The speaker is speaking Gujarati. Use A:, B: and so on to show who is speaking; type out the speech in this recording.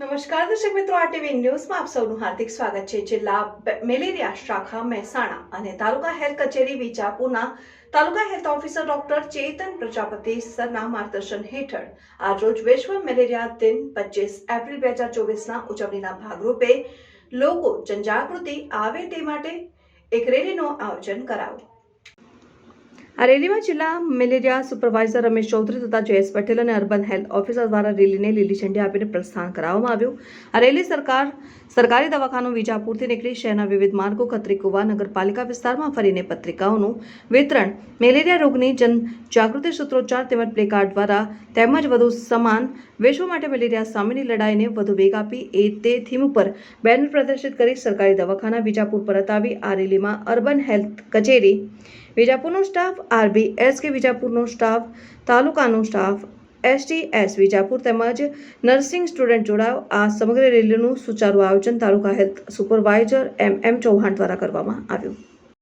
A: નમસ્કાર દર્શક મિત્રો આરટીવી ન્યૂઝમાં આપ સૌનું હાર્દિક સ્વાગત છે. જિલ્લા મેલેરિયા શાખા મહેસાણા અને તાલુકા હેલ્થ કચેરી વિજાપુરના taluka health officer doctor Chetan Prajapati સરના માર્ગદર્શન હેઠળ આજરોજ વિશ્વ મેલેરિયા દિન પચીસ એપ્રિલ બે હજાર ચોવીસના ઉજવણીના ભાગરૂપે લોકો જનજાગૃતિ આવે તે માટે એક રેલીનું આયોજન કરાયું. આ રેલીમાં જિલ્લા મેલેરિયા સુપરવાઇઝર રમેશ ચૌધરી તથા જયેશ પટેલ અને અર્બન હેલ્થ ઓફિસર દ્વારા રેલીને લીલી ઝંડી આપીને પ્રસ્થાન કરાવવામાં આવ્યું. આ રેલી સરકાર, સરકારી દવાખાનું વિજાપુરથી નીકળી શહેરના વિવિધ માર્ગો, ખત્રીકુવા નગરપાલિકા વિસ્તારમાં ફરીને પત્રિકાઓનું વિતરણ. મેલેરિયા રોગની જન જાગૃતિ સૂત્રોચ્ચાર તેમજ પ્લેકાર્ડ દ્વારા તેમજ વધુ સમાન વિશ્વ માટે મેલેરિયા સામેની લડાઈને વધુ વેગ આપી એ તે થીમ ઉપર બેનર પ્રદર્શિત કરી સરકારી દવાખાના વિજાપુર પરત આવી આ રેલીમાં અર્બન હેલ્થ કચેરી વિજાપુરનો staff R B S K વિજાપુરનો staff, તાલુકાનો staff, S T S Vijapur તેમજ નર્સિંગ સ્ટુડન્ટ જોડાવ આ સમગ્ર રેલીનું સુચારુ આયોજન taluka health supervisor M M Chauhan દ્વારા કરવામાં આવ્યું.